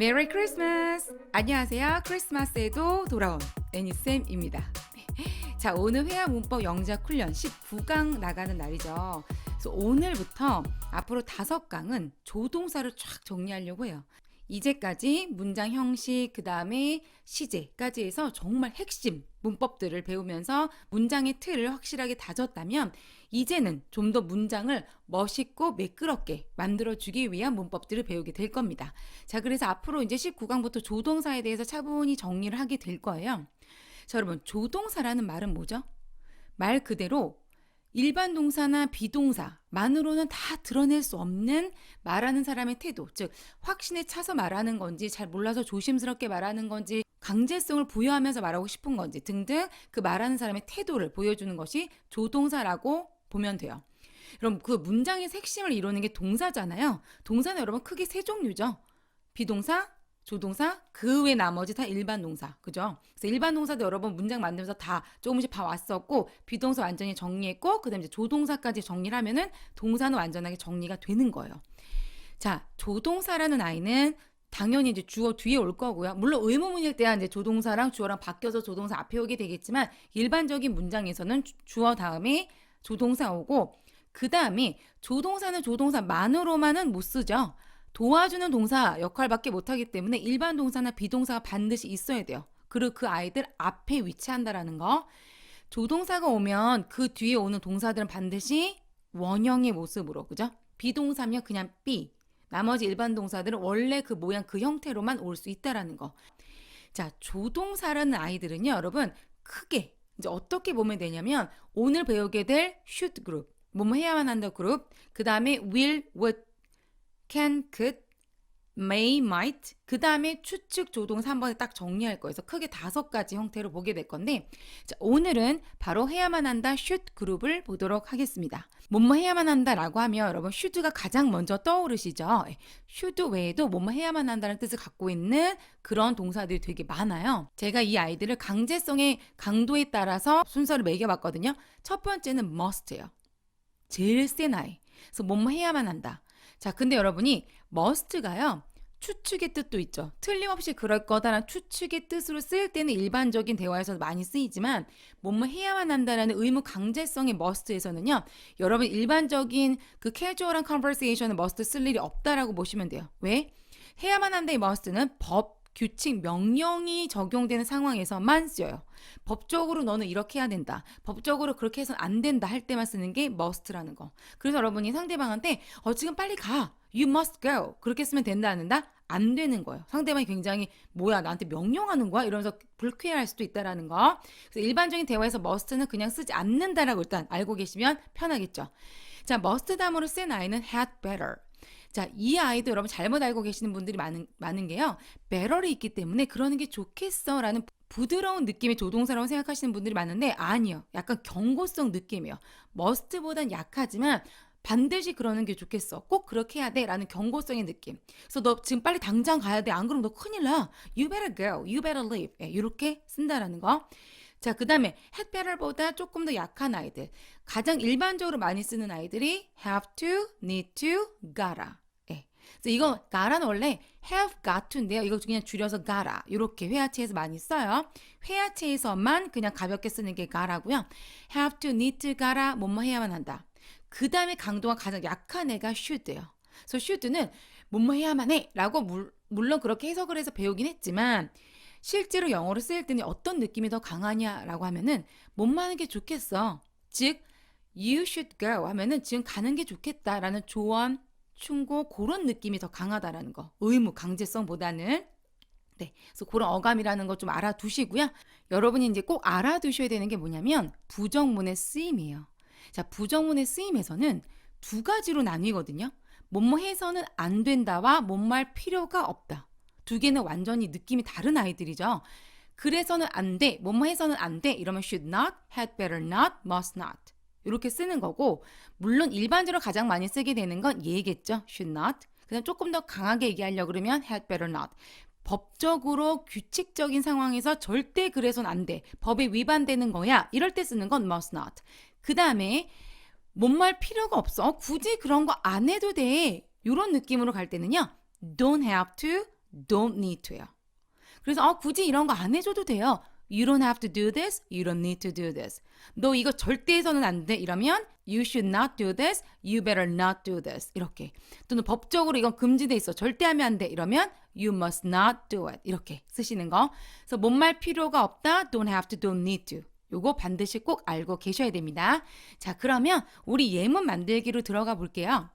메리 크리스마스! 안녕하세요. 크리스마스에도 돌아온 애니쌤입니다. 자, 오늘 회화 문법 영작 훈련 19강 나가는 날이죠. 그래서 오늘부터 앞으로 다섯 강은 조동사를 쫙 정리하려고 해요. 이제까지 문장 형식, 그 다음에 시제까지 해서 정말 핵심 문법들을 배우면서 문장의 틀을 확실하게 다졌다면 이제는 좀 더 문장을 멋있고 매끄럽게 만들어주기 위한 문법들을 배우게 될 겁니다. 자, 그래서 앞으로 이제 19강부터 조동사에 대해서 차분히 정리를 하게 될 거예요. 자, 여러분, 조동사라는 말은 뭐죠? 말 그대로 일반 동사나 비동사만으로는 다 드러낼 수 없는 말하는 사람의 태도, 즉 확신에 차서 말하는 건지 잘 몰라서 조심스럽게 말하는 건지 강제성을 부여하면서 말하고 싶은 건지 등등 그 말하는 사람의 태도를 보여주는 것이 조동사라고 보면 돼요. 그럼 그 문장의 핵심을 이루는 게 동사잖아요. 동사는 여러분 크게 세 종류죠. 비동사, 조동사, 그 외 나머지 다 일반 동사. 그죠? 그래서 일반 동사도 여러분 문장 만들면서 다 조금씩 봐왔었고, 비동사 완전히 정리했고, 그 다음에 이제 조동사까지 정리를 하면은 동사는 완전하게 정리가 되는 거예요. 자, 조동사라는 아이는 당연히 이제 주어 뒤에 올 거고요. 물론 의문문일 때야 이제 조동사랑 주어랑 바뀌어서 조동사 앞에 오게 되겠지만, 일반적인 문장에서는 주- 주어 다음에 조동사 오고, 그 다음에 조동사는 조동사만으로만은 못 쓰죠. 도와주는 동사 역할밖에 못하기 때문에 일반 동사나 비동사가 반드시 있어야 돼요. 그리고 그 아이들 앞에 위치한다라는 거. 조동사가 오면 그 뒤에 오는 동사들은 반드시 원형의 모습으로, 그죠? 비동사면 그냥 be. 나머지 일반 동사들은 원래 그 모양 그 형태로만 올 수 있다라는 거. 자, 조동사라는 아이들은요, 여러분, 크게 이제 어떻게 보면 되냐면 오늘 배우게 될 should 그룹, 뭐뭐 해야만 한다 그룹, 그 다음에 will, would, can, could, may, might, 그 다음에 추측 조동사 한 번에 딱 정리할. 그래서 크게 다섯 가지 형태로 보게 될 건데, 자, 오늘은 바로 해야만 한다 should 그룹을 보도록 하겠습니다. 뭐뭐 해야만 한다 라고 하면 여러분 should가 가장 먼저 떠오르시죠? 예, should 외에도 뭐뭐 해야만 한다는 뜻을 갖고 있는 그런 동사들이 되게 많아요. 제가 이 아이들을 강제성의 강도에 따라서 순서를 매겨봤거든요. 첫 번째는 must예요. 제일 센 아이. 그래서 뭐뭐 해야만 한다. 자, 근데 여러분이 must가요. 추측의 뜻도 있죠. 틀림없이 그럴 거다라는 추측의 뜻으로 쓰일 때는 일반적인 대화에서 많이 쓰이지만 뭐뭐 해야만 한다라는 의무 강제성의 must에서는요. 여러분 일반적인 그 캐주얼한 컨버세이션을 must 쓸 일이 없다라고 보시면 돼요. 왜? 해야만 한다의 must는 법, 규칙, 명령이 적용되는 상황에서만 쓰여요. 법적으로 너는 이렇게 해야 된다. 법적으로 그렇게 해서는 안 된다 할 때만 쓰는 게 must라는 거. 그래서 여러분이 상대방한테 어 지금 빨리 가. You must go. 그렇게 쓰면 된다 안 된다? 안 되는 거예요. 상대방이 굉장히 뭐야 나한테 명령하는 거야 이러면서 불쾌할 수도 있다라는 거. 그래서 일반적인 대화에서 must는 그냥 쓰지 않는다라고 일단 알고 계시면 편하겠죠. 자, must 다음으로 쓴 아이는 had better. 자, 이 아이도 여러분 잘못 알고 계시는 분들이 많은, 많은 게요. better이 있기 때문에 그러는 게 좋겠어 라는 부드러운 느낌의 조동사라고 생각하시는 분들이 많은데 아니요. 약간 경고성 느낌이에요. must보단 약하지만 반드시 그러는 게 좋겠어. 꼭 그렇게 해야 돼. 라는 경고성의 느낌. 그래서 너 지금 빨리 당장 가야 돼. 안 그러면 너 큰일 나. You better go. You better leave. 예, 이렇게 쓴다라는 거. 자, 그 다음에 better보다 조금 더 약한 아이들. 가장 일반적으로 많이 쓰는 아이들이 have to, need to, gotta. 예. 그래서 이거 gotta는 원래 have got to인데요. 이거 그냥 줄여서 gotta. 이렇게 회화체에서 많이 써요. 회화체에서만 그냥 가볍게 쓰는 게 gotta고요. have to, need to, gotta 뭐뭐 해야만 한다. 그 다음에 강도가 가장 약한 애가 should예요. 그래서 should는 뭐뭐 해야만 해라고 물, 물론 그렇게 해석을 해서 배우긴 했지만 실제로 영어로 쓰일 때는 어떤 느낌이 더 강하냐라고 하면은 하는 게 좋겠어. 즉 you should go 하면은 지금 가는 게 좋겠다라는 조언, 충고 그런 느낌이 더 강하다라는 거. 의무 강제성보다는 네. 그래서 그런 어감이라는 거좀 알아두시고요. 여러분이 이제 꼭 알아두셔야 되는 게 뭐냐면 부정문의 쓰임이에요. 자, 부정문의 쓰임에서는 두 가지로 나뉘거든요. 뭐뭐 해서는 안 된다와 할 필요가 없다. 두 개는 완전히 느낌이 다른 아이들이죠. 그래서는 안 돼, 뭐뭐 해서는 안 돼, 이러면 should not, had better not, must not. 이렇게 쓰는 거고, 물론 일반적으로 가장 많이 쓰게 되는 건 얘겠죠. should not. 그다음 조금 더 강하게 얘기하려고 그러면 had better not. 법적으로 규칙적인 상황에서 절대 그래선 안 돼. 법에 위반되는 거야. 이럴 때 쓰는 건 must not. 그 다음에 뭔말 필요가 없어. 굳이 그런 거 안 해도 돼. 이런 느낌으로 갈 때는요. don't have to, don't need to요. 그래서 어, 굳이 이런 거 안 해줘도 돼요. You don't have to do this. You don't need to do this. 너 이거 절대 해서는 안 돼. 이러면 you should not do this. You better not do this. 이렇게. 또는 법적으로 이건 금지돼 있어. 절대 하면 안 돼. 이러면 you must not do it. 이렇게 쓰시는 거. 그래서 못말 필요가 없다. don't have to, don't need to. 요거 반드시 꼭 알고 계셔야 됩니다. 자, 그러면 우리 예문 만들기로 들어가 볼게요.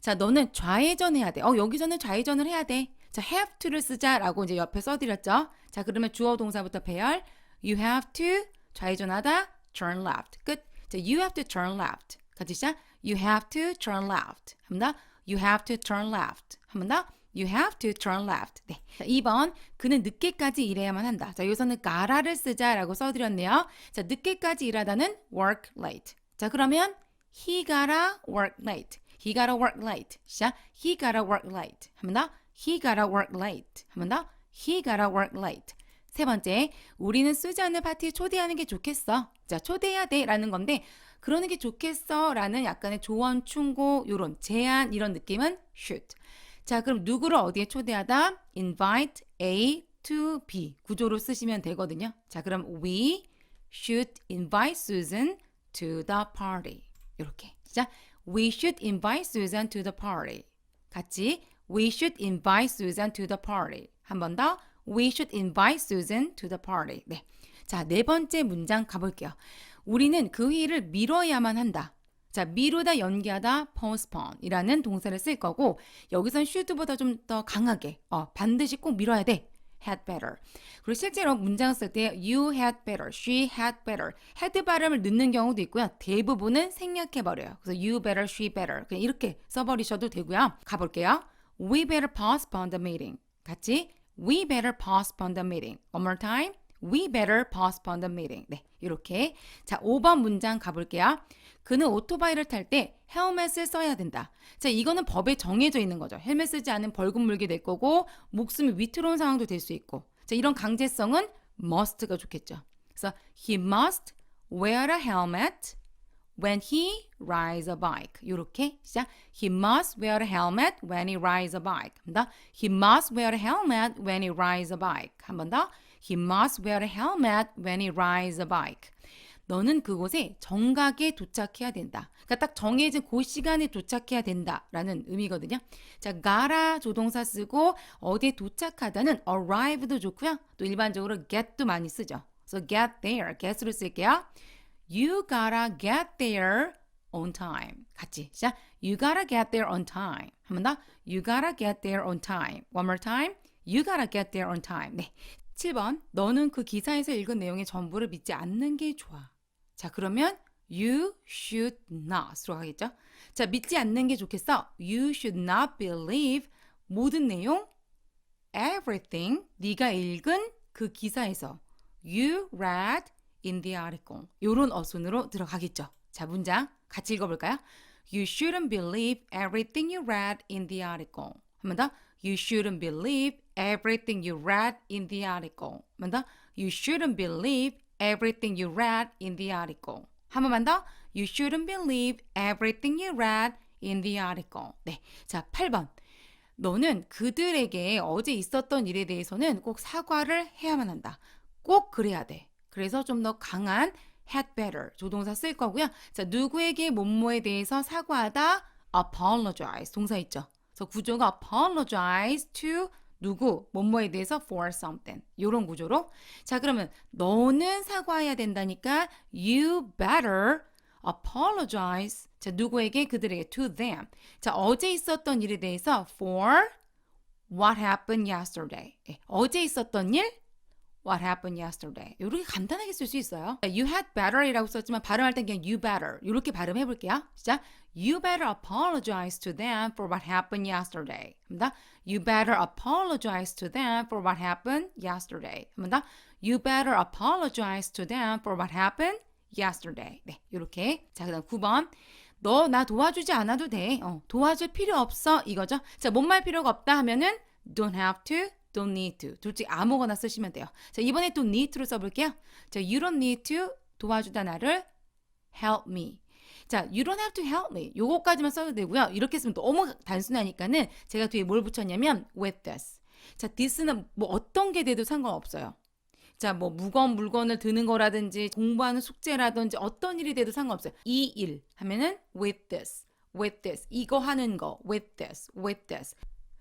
자, 너는 좌회전 해야 돼. 어, 여기서는 좌회전을 해야 돼. 자, have to를 쓰자라고 이제 옆에 써드렸죠. 자, 그러면 주어 동사부터 배열. You have to 좌회전하다 turn left. 끝. 자, you have to turn left. 같이 시작. You have to turn left. 한번 더. You have to turn left. 한번 더. You have to turn left. 네. 자, 2번. 그는 늦게까지 일해야만 한다. 자, 여기서는 가라를 쓰자라고 써드렸네요. 자, 늦게까지 일하다는 work late. 자, 그러면 he gotta work late. He gotta work late. 시작. He gotta work late. 한번 더. He gotta work late. 한 번 더. He gotta work late. 세 번째, 우리는 수잔을 파티에 초대하는 게 좋겠어. 자, 초대해야 돼. 라는 건데, 그러는 게 좋겠어. 라는 약간의 조언, 충고, 요런 제안, 이런 느낌은 should. 자, 그럼 누구를 어디에 초대하다? invite A to B. 구조로 쓰시면 되거든요. 자, 그럼 we should invite Susan to the party. 이렇게. 자, we should invite Susan to the party. 같이 we should invite Susan to the party. 한 번 더. We should invite Susan to the party. 네. 자, 네 번째 문장 가볼게요. 우리는 그 회의를 미뤄야만 한다. 자, 미루다, 연기하다, postpone 이라는 동사를 쓸 거고, 여기선 should보다 좀 더 강하게, 어, 반드시 꼭 미뤄야 돼. had better. 그리고 실제로 문장 쓸 때 you had better, she had better, had 발음을 넣는 경우도 있고요. 대부분은 생략해버려요. 그래서 you better, she better. 그냥 이렇게 써버리셔도 되고요. 가볼게요. We better postpone the meeting. 같이 We better postpone the meeting. One more time. We better postpone the meeting. 네, 이렇게. 자, 5번 문장 가볼게요. 그는 오토바이를 탈 때 헬멧을 써야 된다. 자, 이거는 법에 정해져 있는 거죠. 헬멧 쓰지 않으면 벌금 물게 될 거고, 목숨이 위태로운 상황도 될 수 있고. 자, 이런 강제성은 must가 좋겠죠. 그래서 he must wear a helmet when he rides a bike. 이렇게 시작. He must wear a helmet when he rides a bike. 한 번 더. He must wear a helmet when he rides a bike. 한 번 더. He must wear a helmet when he rides a bike. 너는 그곳에 정각에 도착해야 된다. 그러니까 딱 정해진 그 시간에 도착해야 된다라는 의미거든요. 자, 가라 조동사 쓰고 어디에 도착하다는 arrive도 좋고요. 또 일반적으로 get도 많이 쓰죠. 그래서 get there, get으로 쓸게요. You gotta get there on time. 같이 시작. You gotta get there on time. 한 번 더. You gotta get there on time. One more time. You gotta get there on time. 네. 7번. 너는 그 기사에서 읽은 내용의 전부를 믿지 않는 게 좋아. 자, 그러면 you should not으로 가겠죠? 자, 믿지 않는 게 좋겠어. You should not believe 모든 내용 everything 네가 읽은 그 기사에서 you read the article. 요런 어순으로 들어가겠죠. 자, 문장 같이 읽어볼까요? You shouldn't believe everything you read in the article. 한번 더. You shouldn't believe everything you read in the article. 한번 더. You shouldn't believe everything you read in the article. 한 번만 더. You shouldn't believe everything you read in the article. 네. 자, 8번. 너는 그들에게 어제 있었던 일에 대해서는 꼭 사과를 해야만 한다. 꼭 그래야 돼. 그래서 좀 더 강한 had better 조동사 쓸 거고요. 자, 누구에게 뭐뭐에 대해서 사과하다? Apologize. 동사 있죠. 그래서 구조가 apologize to 누구? 뭐뭐에 대해서 for something. 이런 구조로. 자 그러면 너는 사과해야 된다니까 you better apologize. 자 누구에게? 그들에게. to them. 자 어제 있었던 일에 대해서 for what happened yesterday. 예, 어제 있었던 일 What happened yesterday? 이렇게 간단하게 쓸 수 있어요. You had better이라고 썼지만 발음할 땐 그냥 you better 이렇게 발음해 볼게요. 시작. You better apologize to them for what happened yesterday. 합니다. You better apologize to them for what happened yesterday. 합니다. You better apologize to them for what happened yesterday. 네, 이렇게. 자, 그다음 9번. 너 나 도와주지 않아도 돼. 어, 도와줄 필요 없어. 이거죠. 자, 뭔말 필요가 없다 하면은 don't have to, don't need to. 둘 중에 아무거나 쓰시면 돼요. 자, 이번에 또 need to로 써볼게요. 자, you don't need to 도와주다 나를 help me. 자, you don't have to help me. 요거까지만 써도 되고요. 이렇게 쓰면 너무 단순하니까는 제가 뒤에 뭘 붙였냐면 with this. 자, this는 뭐 어떤 게 돼도 상관없어요. 자, 뭐 무거운 물건을 드는 거라든지 공부하는 숙제라든지 어떤 일이 돼도 상관없어요. 이 일 하면은 with this, with this. 이거 하는 거 with this, with this.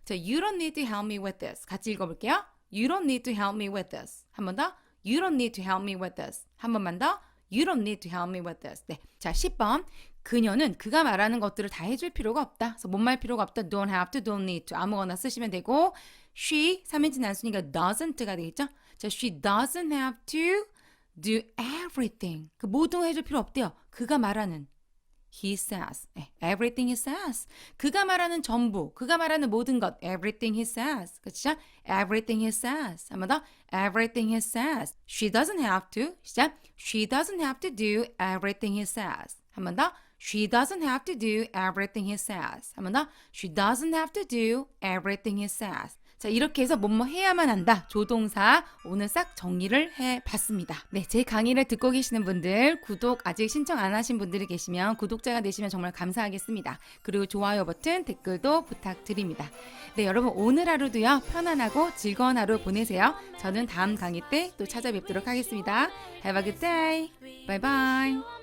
자, you don't need to help me with this. 같이 읽어볼게요. You don't need to help me with this. 한 번 더. You don't need to help me with this. 한 번만 더. You don't need to help me with this. 네. 자, 10번. 그녀는 그가 말하는 것들을 다 해줄 필요가 없다. 그래서 못 말 필요가 없다. Don't have to, don't need to. 아무거나 쓰시면 되고, she 3인칭 단순이가 doesn't가 되겠죠? 자, she doesn't have to do everything. 그거 해줄 필요 없대요. 그가 말하는. He says. 네, everything he says. 그가 말하는 전부, 그가 말하는 모든 것. Everything he says. 그렇죠? Everything he says. 한 번 더. Everything he says. She doesn't have to. 시작. She doesn't have to do everything he says. 한 번 더. She doesn't have to do everything he says. 한 번 더. She doesn't have to do everything he says. 자, 이렇게 해서 뭐뭐 해야만 한다. 조동사 오늘 싹 정리를 해 봤습니다. 네, 제 강의를 듣고 계시는 분들, 구독 아직 신청 안 하신 분들이 계시면 구독자가 되시면 정말 감사하겠습니다. 그리고 좋아요 버튼, 댓글도 부탁드립니다. 네, 여러분 오늘 하루도요. 편안하고 즐거운 하루 보내세요. 저는 다음 강의 때 또 찾아뵙도록 하겠습니다. Have a good day. Bye bye.